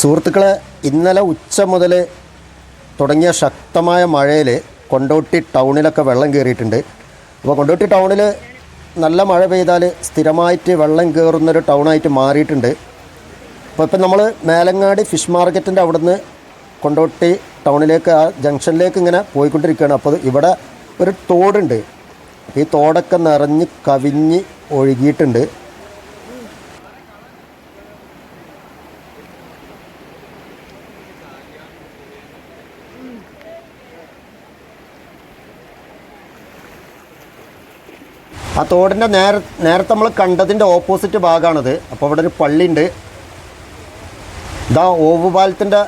സുഹൃത്തുക്കളെ ഇന്നലെ ഉച്ച മുതൽ തുടങ്ങിയ ശക്തമായ മഴയിൽ കൊണ്ടോട്ടി ടൗണിലൊക്കെ വെള്ളം കയറിയിട്ടുണ്ട് അപ്പോൾ കൊണ്ടോട്ടി ടൗണിൽ നല്ല മഴ പെയ്താൽ സ്ഥിരമായിട്ട് വെള്ളം കയറുന്നൊരു ടൗണായിട്ട് മാറിയിട്ടുണ്ട്. അപ്പോൾ ഇപ്പം നമ്മൾ മേലങ്ങാടി ഫിഷ് മാർക്കറ്റിന്റെ അവിടുന്ന് കൊണ്ടോട്ടി ടൗണിലേക്ക് ആ ജംഗ്ഷനിലേക്ക് ഇങ്ങനെ പോയിക്കൊണ്ടിരിക്കുകയാണ്. അപ്പോൾ ഇവിടെ ഒരു തോടുണ്ട്. ഈ തോടൊക്കെ നിറഞ്ഞ് കവിഞ്ഞ് ഒഴുകിയിട്ടുണ്ട്. ആ തോടിന്റെ നേര നേരത്തെ നമ്മൾ കണ്ടതിന്റെ ഓപ്പോസിറ്റ് ഭാഗമാണത് അപ്പോൾ അവിടെ ഒരു പള്ളിയുണ്ട്. ഇതാ ഓവുപാലത്തിന്റെ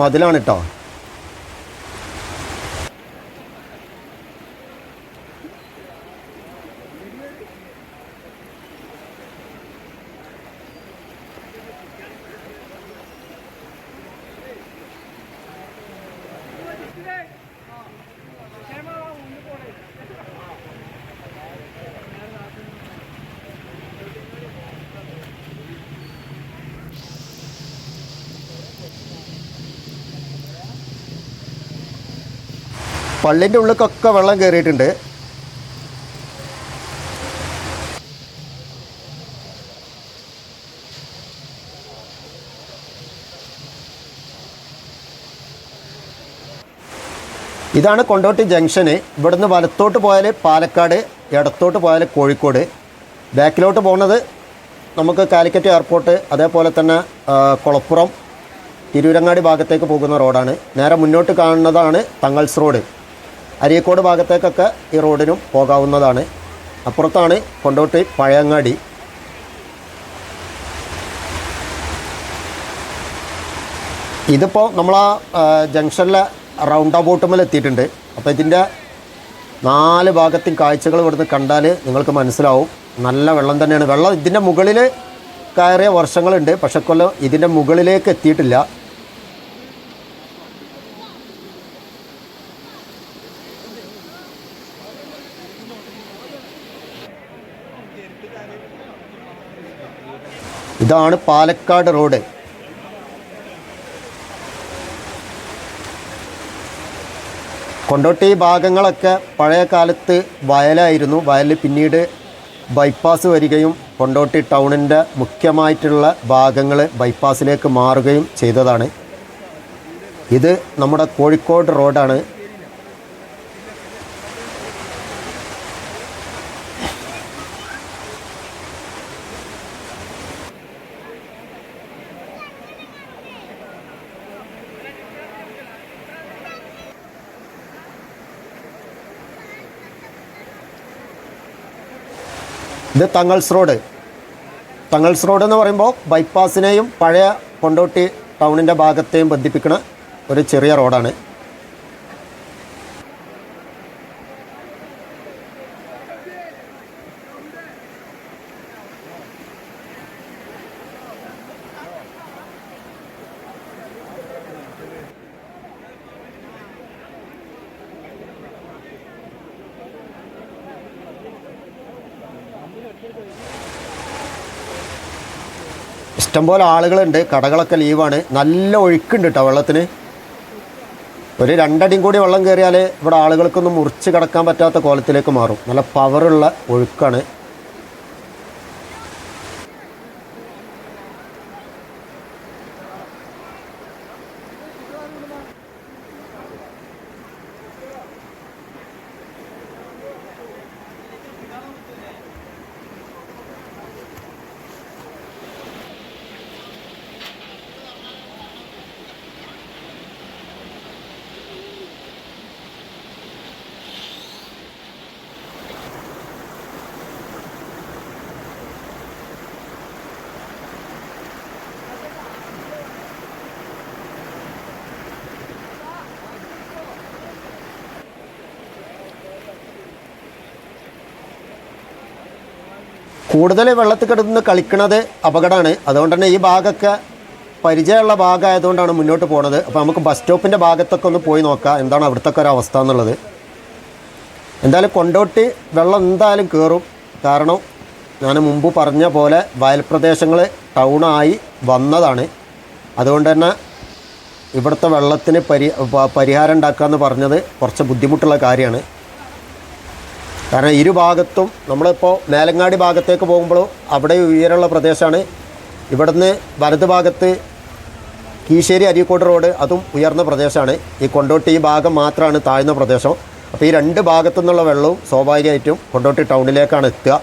മതിലാണ് കേട്ടോ പള്ളിന്റെ ഉള്ളിലേക്കൊക്കെ വെള്ളം കയറിയിട്ടുണ്ട് ഇതാണ് കൊണ്ടോട്ടി ജംഗ്ഷന്. ഇവിടുന്ന് വലത്തോട്ട് പോയാൽ പാലക്കാട് ഇടത്തോട്ട് പോയാൽ കോഴിക്കോട്. ബാക്കിലോട്ട് പോകുന്നത് നമുക്ക് കാലിക്കറ്റ് എയർപോർട്ട് അതേപോലെ തന്നെ കുളപ്പുറം തിരൂരങ്ങാടി ഭാഗത്തേക്ക് പോകുന്ന റോഡാണ്. നേരെ മുന്നോട്ട് കാണുന്നതാണ് തങ്ങൾസ് റോഡ്. അരീക്കോട് ഭാഗത്തേക്കൊക്കെ ഈ റോഡിനും പോകാവുന്നതാണ്. അപ്പുറത്താണ് കൊണ്ടോട്ടി പഴയങ്ങാടി. ഇതിപ്പോൾ നമ്മൾ ആ ജംഗ്ഷനിലെ റൗണ്ട് അബൌട്ടുമ്മൽ എത്തിയിട്ടുണ്ട്. അപ്പോൾ ഇതിന്റെ നാല് ഭാഗത്തും കാഴ്ചകൾ ഇവിടുന്ന് കണ്ടാൽ നിങ്ങൾക്ക് മനസ്സിലാവും. നല്ല വെള്ളം തന്നെയാണ്. വെള്ളം ഇതിന്റെ മുകളിൽ കയറിയ വർഷങ്ങളുണ്ട്. പക്ഷെ കൊല്ലം ഇതിന്റെ മുകളിലേക്ക് എത്തിയിട്ടില്ല. ഇതാണ് പാലക്കാട് റോഡ്. കൊണ്ടോട്ടി ഭാഗങ്ങളൊക്കെ പഴയ കാലത്ത് വയലായിരുന്നു. വയലിൽ പിന്നീട് ബൈപ്പാസ് വരികയും കൊണ്ടോട്ടി ടൗണിന്റെ മുഖ്യമായിട്ടുള്ള ഭാഗങ്ങൾ ബൈപ്പാസിലേക്ക് മാറുകയും ചെയ്തതാണ്. ഇത് നമ്മുടെ കോഴിക്കോട് റോഡാണ്. ഇത് തങ്ങൾസ് റോഡ്. തങ്ങൾസ് റോഡ് എന്ന് പറയുമ്പോൾ ബൈപ്പാസിനെയും പഴയ കൊണ്ടോട്ടി ടൗണിന്റെ ഭാഗത്തെയും ബന്ധിപ്പിക്കുന്ന ഒരു ചെറിയ റോഡാണ് ഇഷ്ടംപോലെ ആളുകളുണ്ട്. കടകളൊക്കെ ലീവാണ്. നല്ല ഒഴുക്കുണ്ട് കേട്ടോ വെള്ളത്തിന്. ഒരു രണ്ടടിയും കൂടി വെള്ളം കയറിയാൽ ഇവിടെ ആളുകൾക്കൊന്നും മുറിച്ച് കിടക്കാൻ പറ്റാത്ത കോലത്തിലേക്ക് മാറും. നല്ല പവറുള്ള ഒഴുക്കാണ്. കൂടുതൽ വെള്ളത്തിൽ കിടന്ന് കളിക്കണത് അപകടമാണ്. അതുകൊണ്ട് തന്നെ ഈ ഭാഗമൊക്കെ പരിചയമുള്ള ഭാഗമായതുകൊണ്ടാണ് മുന്നോട്ട് പോണത്. അപ്പോൾ നമുക്ക് ബസ് സ്റ്റോപ്പിന്റെ ഭാഗത്തൊക്കെ ഒന്ന് പോയി നോക്കാം. എന്താണ് അവിടുത്തെ ഒരു അവസ്ഥ എന്നുള്ളത്. എന്തായാലും കൊണ്ടോട്ടി വെള്ളം എന്തായാലും കയറും കാരണം ഞാൻ മുമ്പ് പറഞ്ഞ പോലെ വയൽ പ്രദേശങ്ങൾ ടൗണായി വന്നതാണ്. അതുകൊണ്ട് തന്നെ ഇവിടുത്തെ വെള്ളത്തിന് പരി പരിഹാരം ഉണ്ടാക്കുക എന്ന് പറഞ്ഞത് കുറച്ച് ബുദ്ധിമുട്ടുള്ള കാര്യമാണ്. കാരണം ഇരു ഭാഗത്തും നമ്മളിപ്പോൾ മേലങ്ങാടി ഭാഗത്തേക്ക് പോകുമ്പോൾ അവിടെ ഉയരമുള്ള പ്രദേശമാണ്. ഇവിടുന്ന് വലത് ഭാഗത്ത് കീശ്ശേരി അരീക്കോട് റോഡ് അതും ഉയർന്ന പ്രദേശമാണ്. ഈ കൊണ്ടോട്ടി ഈ ഭാഗം മാത്രമാണ് താഴ്ന്ന പ്രദേശം. അപ്പോൾ ഈ രണ്ട് ഭാഗത്തു നിന്നുള്ള വെള്ളവും സ്വാഭാവികമായിട്ടും കൊണ്ടോട്ടി ടൗണിലേക്കാണ് എത്തുക.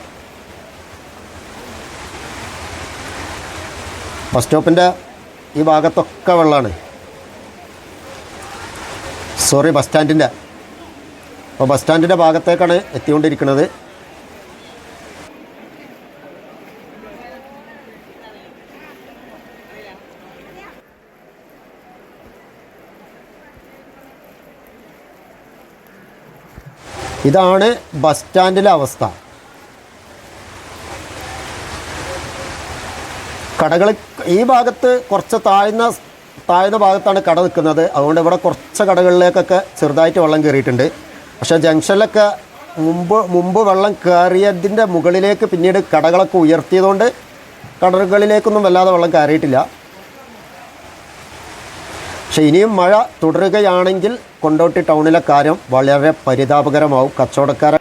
ബസ് സ്റ്റോപ്പിന്റെ ഈ ഭാഗത്തൊക്കെ വെള്ളമാണ്. സോറി ബസ് സ്റ്റാൻഡിന്റെ അപ്പോൾ ബസ് സ്റ്റാൻഡിന്റെ ഭാഗത്തേക്കാണ് എത്തിക്കൊണ്ടിരിക്കുന്നത്. ഇതാണ് ബസ് സ്റ്റാൻഡിലെ അവസ്ഥ. കടകൾ ഈ ഭാഗത്ത് കുറച്ച് താഴ്ന്ന താഴ്ന്ന ഭാഗത്താണ് കട നിൽക്കുന്നത്. അതുകൊണ്ട് ഇവിടെ കുറച്ച് കടകളിലേക്കൊക്കെ ചെറുതായിട്ട് വെള്ളം കയറിയിട്ടുണ്ട്. പക്ഷേ ജംഗ്ഷനിലൊക്കെ മുമ്പ് മുമ്പ് വെള്ളം കയറിയതിന്റെ മുകളിലേക്ക് പിന്നീട് കടകളൊക്കെ ഉയർത്തിയതുകൊണ്ട് കടകളിലേക്കൊന്നും വല്ലാതെ വെള്ളം കയറിയിട്ടില്ല. പക്ഷേ ഇനിയും മഴ തുടരുകയാണെങ്കിൽ കൊണ്ടോട്ടി ടൗണിലെ കാര്യം വളരെ പരിതാപകരമാവും. കച്ചവടക്കാരെ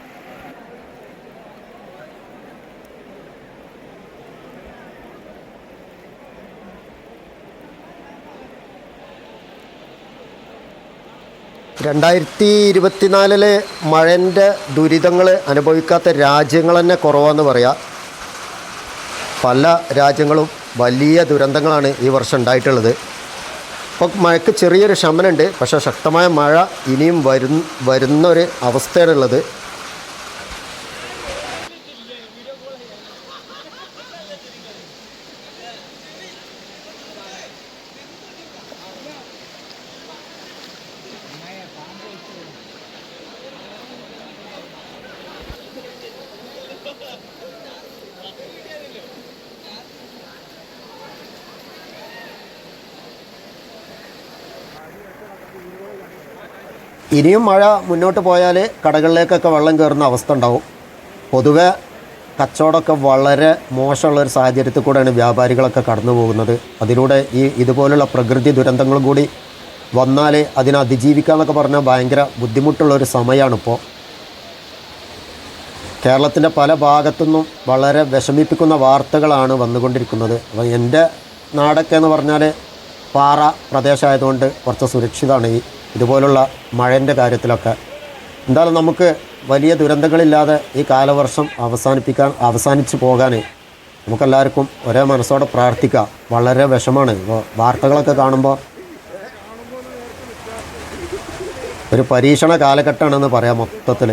രണ്ടായിരത്തി ഇരുപത്തിനാലിലെ മഴന്റെ ദുരിതങ്ങൾ അനുഭവിക്കാത്ത രാജ്യങ്ങൾ തന്നെ കുറവാന്ന് പറയാം. പല രാജ്യങ്ങളും വലിയ ദുരന്തങ്ങളാണ് ഈ വർഷം ഉണ്ടായിട്ടുള്ളത്. ഇപ്പോൾ മഴയ്ക്ക് ചെറിയൊരു ശമനമുണ്ട്. പക്ഷേ ശക്തമായ മഴ ഇനിയും വരും വരുന്ന ഒരു അവസ്ഥയാണുള്ളത്. ഇനിയും മഴ മുന്നോട്ട് പോയാൽ കടകളിലേക്കൊക്കെ വെള്ളം കയറുന്ന അവസ്ഥ ഉണ്ടാവും. പൊതുവെ കച്ചവടമൊക്കെ വളരെ മോശമുള്ള ഒരു സാഹചര്യത്തിൽ കൂടെയാണ് വ്യാപാരികളൊക്കെ കടന്നു പോകുന്നത്. അതിലൂടെ ഈ ഇതുപോലുള്ള പ്രകൃതി ദുരന്തങ്ങളും കൂടി വന്നാൽ അതിനെ അതിജീവിക്കുക എന്നൊക്കെ പറഞ്ഞാൽ ഭയങ്കര ബുദ്ധിമുട്ടുള്ള ഒരു സമയമാണിപ്പോൾ. കേരളത്തിന്റെ പല ഭാഗത്തുനിന്നും വളരെ വിഷമിപ്പിക്കുന്ന വാർത്തകളാണ് വന്നുകൊണ്ടിരിക്കുന്നത്. അപ്പോൾ എന്റെ നാടൊക്കെ എന്ന് പറഞ്ഞാൽ പാറ പ്രദേശമായതുകൊണ്ട് കുറച്ച് സുരക്ഷിതമാണ് ഈ ഇതുപോലുള്ള മഴന്റെ കാര്യത്തിലൊക്കെ. എന്തായാലും നമുക്ക് വലിയ ദുരന്തങ്ങളില്ലാതെ ഈ കാലവർഷം അവസാനിപ്പിക്കാൻ അവസാനിച്ച് പോകാൻ നമുക്കെല്ലാവർക്കും ഒരേ മനസ്സോടെ പ്രാർത്ഥിക്കുക. വളരെ വിഷമാണ്. ഇപ്പോൾ വാർത്തകളൊക്കെ കാണുമ്പോൾ ഒരു പരീക്ഷണ കാലഘട്ടമാണെന്ന് പറയാം മൊത്തത്തിൽ